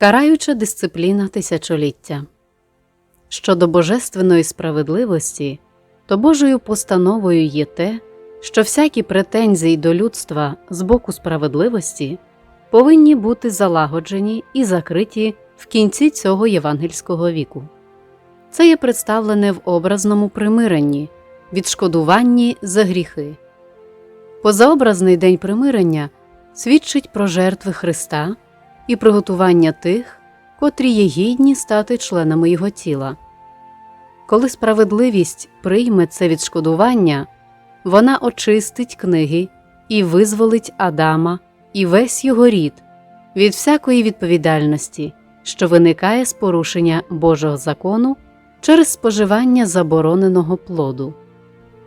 Караюча дисципліна тисячоліття. Щодо божественної справедливості, то Божою постановою є те, що всякі претензії до людства з боку справедливості повинні бути залагоджені і закриті в кінці цього євангельського віку. Це є представлене в образному примиренні, відшкодуванні за гріхи. Позаобразний день примирення свідчить про жертви Христа і приготування тих, котрі є гідні стати членами Його тіла. Коли справедливість прийме це відшкодування, вона очистить книги і визволить Адама і весь його рід від всякої відповідальності, що виникає з порушення Божого закону через споживання забороненого плоду.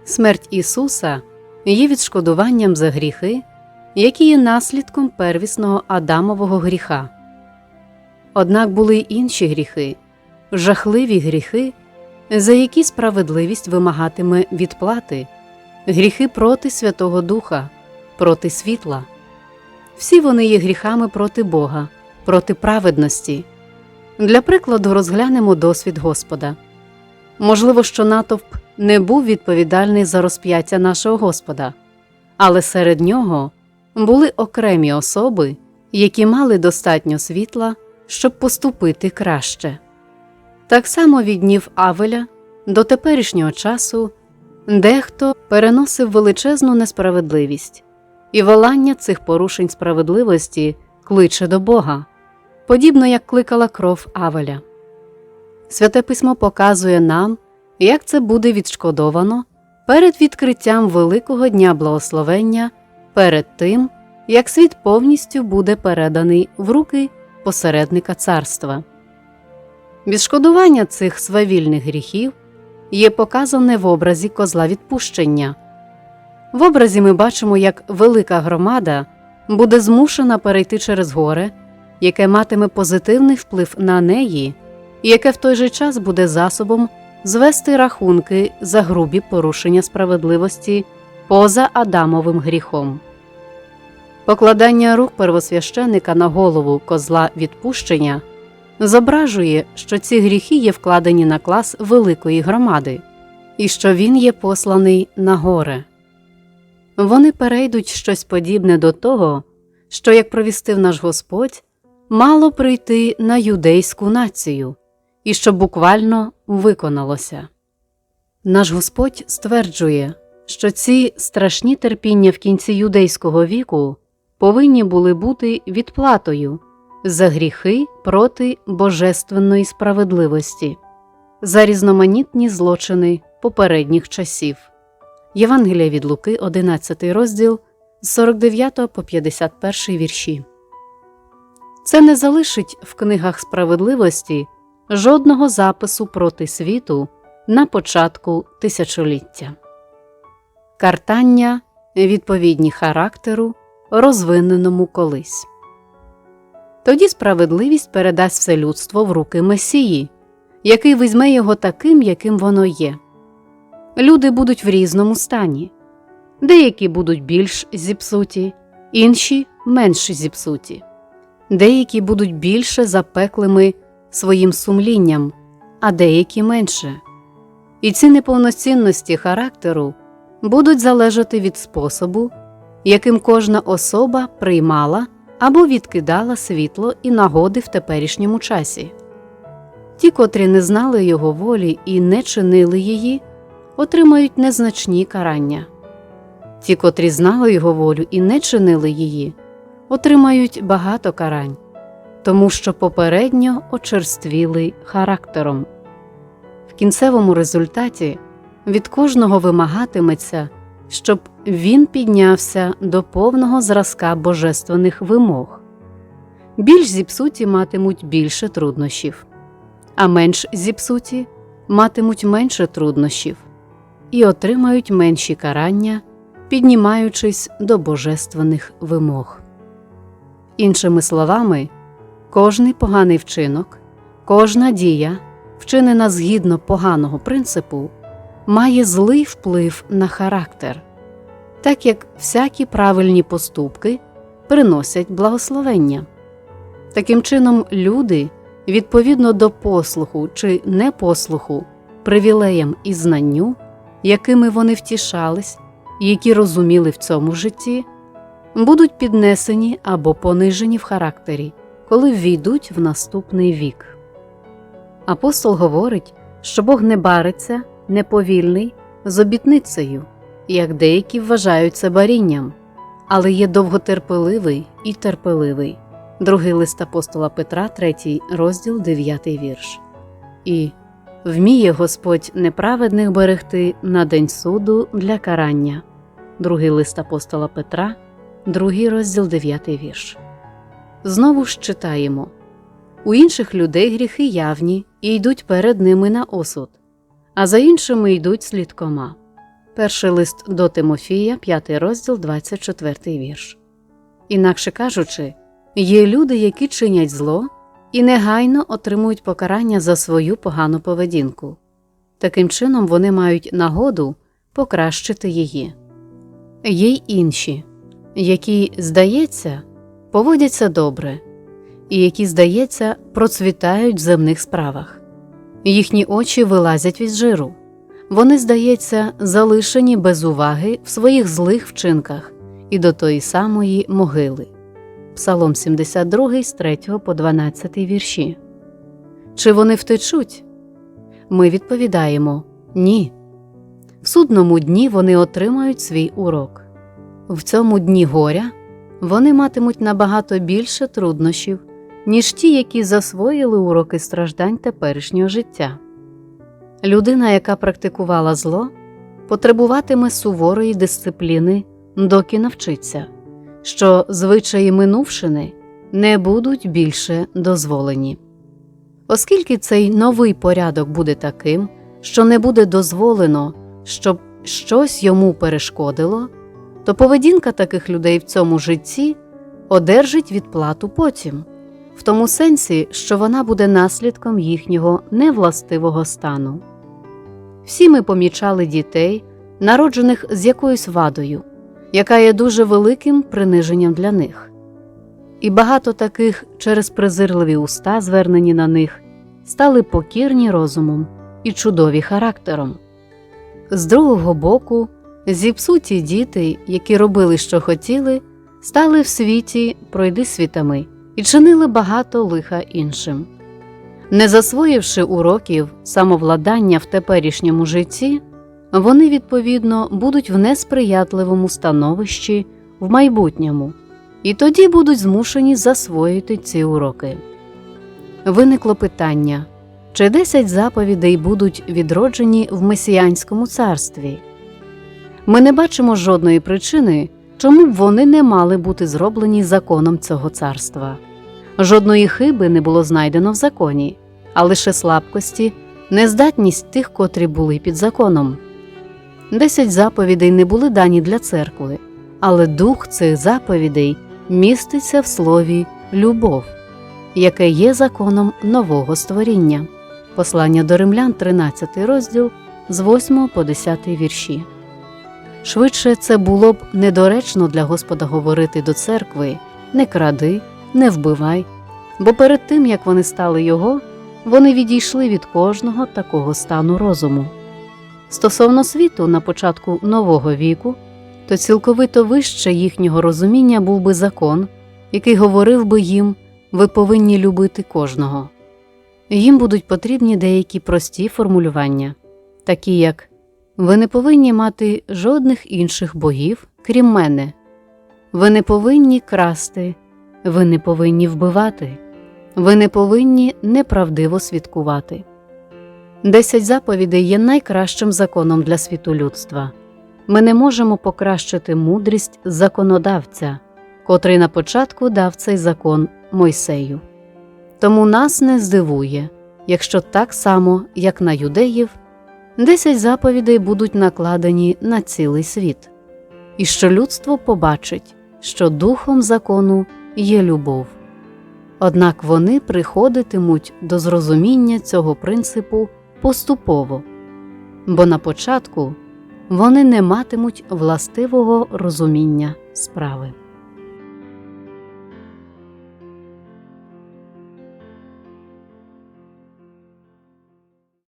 Смерть Ісуса є відшкодуванням за гріхи, які є наслідком первісного Адамового гріха. Однак були й інші гріхи, жахливі гріхи, за які справедливість вимагатиме відплати, гріхи проти Святого Духа, проти світла. Всі вони є гріхами проти Бога, проти праведності. Для прикладу розглянемо досвід Господа. Можливо, що натовп не був відповідальний за розп'яття нашого Господа, але серед нього були окремі особи, які мали достатньо світла, щоб поступити краще. Так само від днів Авеля до теперішнього часу дехто переносив величезну несправедливість, і волання цих порушень справедливості кличе до Бога, подібно як кликала кров Авеля. Святе письмо показує нам, як це буде відшкодовано перед відкриттям Великого Дня Благословення, перед тим, як світ повністю буде переданий в руки посередника царства. Відшкодування цих свавільних гріхів є показане в образі козла відпущення. В образі ми бачимо, як велика громада буде змушена перейти через горе, яке матиме позитивний вплив на неї, і яке в той же час буде засобом звести рахунки за грубі порушення справедливості поза Адамовим гріхом. Покладання рук первосвященика на голову козла відпущення зображує, що ці гріхи є вкладені на клас великої громади, і що він є посланий на горе. Вони перейдуть щось подібне до того, що, як провістив наш Господь, мало прийти на юдейську націю, і що буквально виконалося. Наш Господь стверджує, що ці страшні терпіння в кінці юдейського віку повинні були бути відплатою за гріхи проти божественної справедливості, за різноманітні злочини попередніх часів. Євангелія від Луки, 11 розділ з 49 по 51 вірші. Це не залишить в книгах справедливості жодного запису проти світу на початку тисячоліття. Картання відповідні характеру, розвиненому колись. Тоді справедливість передасть все людство в руки Месії, який візьме його таким, яким воно є. Люди будуть в різному стані, деякі будуть більш зіпсуті, інші менш зіпсуті, деякі будуть більше запеклими своїм сумлінням, а деякі менше. І ці неповноцінності характеру будуть залежати від способу, яким кожна особа приймала або відкидала світло і нагоди в теперішньому часі. Ті, котрі не знали його волі і не чинили її, отримають незначні карання. Ті, котрі знали його волю і не чинили її, отримають багато карань, тому що попередньо очерствіли характером. В кінцевому результаті від кожного вимагатиметься, щоб він піднявся до повного зразка божественних вимог. Більш зіпсуті матимуть більше труднощів, а менш зіпсуті матимуть менше труднощів і отримають менші карання, піднімаючись до божественних вимог. Іншими словами, кожний поганий вчинок, кожна дія, вчинена згідно поганого принципу, має злий вплив на характер, так як всякі правильні поступки приносять благословення. Таким чином, люди, відповідно до послуху чи непослуху, привілеям і знанню, якими вони втішались які розуміли в цьому житті, будуть піднесені або понижені в характері, коли ввійдуть в наступний вік. Апостол говорить, що Бог не бариться, не повільний, з обітницею, як деякі вважають це барінням, але є довготерпеливий і терпеливий. Другий лист апостола Петра, 3 розділ, 9 вірш. І вміє Господь неправедних берегти на день суду для карання. Другий лист апостола Петра, 2 розділ, 9 вірш. Знову ж читаємо у інших людей гріхи явні і йдуть перед ними на осуд, а за іншими йдуть слідкома. Перший лист до Тимофія, 5 розділ, 24 вірш. Інакше кажучи, є люди, які чинять зло і негайно отримують покарання за свою погану поведінку. Таким чином вони мають нагоду покращити її. Є й інші, які, здається, поводяться добре, і які, здається, процвітають в земних справах. Їхні очі вилазять від жиру. Вони, здається, залишені без уваги в своїх злих вчинках і до тої самої могили. Псалом 72 з 3 по 12 вірші. Чи вони втечуть? Ми відповідаємо ні. В судному дні вони отримають свій урок. В цьому дні горя вони матимуть набагато більше труднощів, ніж ті, які засвоїли уроки страждань теперішнього життя. Людина, яка практикувала зло, потребуватиме суворої дисципліни, доки навчиться, що звичаї минувшини не будуть більше дозволені. Оскільки цей новий порядок буде таким, що не буде дозволено, щоб щось йому перешкодило, то поведінка таких людей в цьому житті одержить відплату потім, в тому сенсі, що вона буде наслідком їхнього невластивого стану. Всі ми помічали дітей, народжених з якоюсь вадою, яка є дуже великим приниженням для них. І багато таких через презирливі уста, звернені на них, стали покірні розумом і чудові характером. З другого боку, зіпсуті діти, які робили, що хотіли, стали в світі пройди світами і чинили багато лиха іншим. Не засвоївши уроків самовладання в теперішньому житті, вони, відповідно, будуть в несприятливому становищі в майбутньому, і тоді будуть змушені засвоїти ці уроки. Виникло питання чи десять заповідей будуть відроджені в месіянському царстві? Ми не бачимо жодної причини, чому б вони не мали бути зроблені законом цього царства. Жодної хиби не було знайдено в законі, а лише слабкості, нездатність тих, котрі були під законом. Десять заповідей не були дані для церкви, але дух цих заповідей міститься в слові любов, яке є законом нового створіння. Послання до римлян, 13 розділ з 8 по 10 вірші. Швидше це було б недоречно для Господа говорити до церкви не кради, не вбивай, бо перед тим як вони стали його, вони відійшли від кожного такого стану розуму. Стосовно світу на початку нового віку, то цілковито вище їхнього розуміння був би закон, який говорив би їм ви повинні любити кожного. Їм будуть потрібні деякі прості формулювання, такі як ви не повинні мати жодних інших богів, крім мене, ви не повинні красти, ви не повинні вбивати, ви не повинні неправдиво свідкувати. Десять заповідей є найкращим законом для світу людства. Ми не можемо покращити мудрість законодавця, котрий на початку дав цей закон Мойсею. Тому нас не здивує, якщо так само, як на юдеїв, десять заповідей будуть накладені на цілий світ, і що людство побачить, що духом закону є любов. Однак вони приходитимуть до зрозуміння цього принципу поступово, бо на початку вони не матимуть властивого розуміння справи.